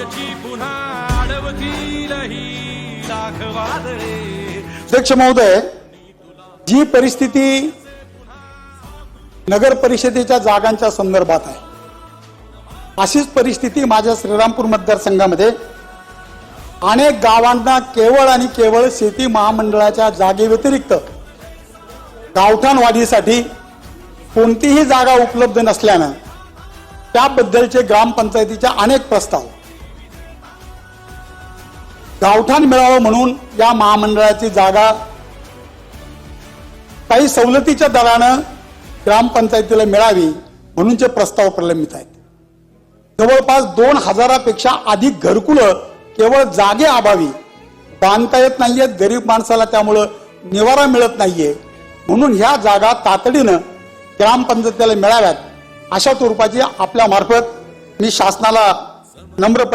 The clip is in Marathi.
याची पुन्हा अध्यक्ष महोदय जी परिस्थिती नगर परिषदेच्या जागांच्या संदर्भात आहे अशीच परिस्थिती माझ्या श्रीरामपूर मतदारसंघामध्ये. अनेक गावांना केवळ आणि केवळ शेती महामंडळाच्या जागेव्यतिरिक्त गावठाणवाढीसाठी कोणतीही जागा उपलब्ध नसल्यानं त्याबद्दलचे ग्रामपंचायतीच्या अनेक प्रस्ताव गावठाण मिळावं म्हणून या महामंडळाची जागा काही सवलतीच्या दरानं ग्रामपंचायतीला मिळावी म्हणूनचे प्रस्ताव प्रलंबित आहेत. जवळपास दोन हजारापेक्षा अधिक घरकुलं केवळ जागे अभावी. बांधता येत नाहीयेत गरीब माणसाला त्यामुळं निवारा मिळत नाहीये. म्हणून ह्या जागा तातडीनं ग्रामपंचायतीला मिळाव्यात अशा स्वरूपाची आपल्या मार्फत मी शासनाला नम्रपणे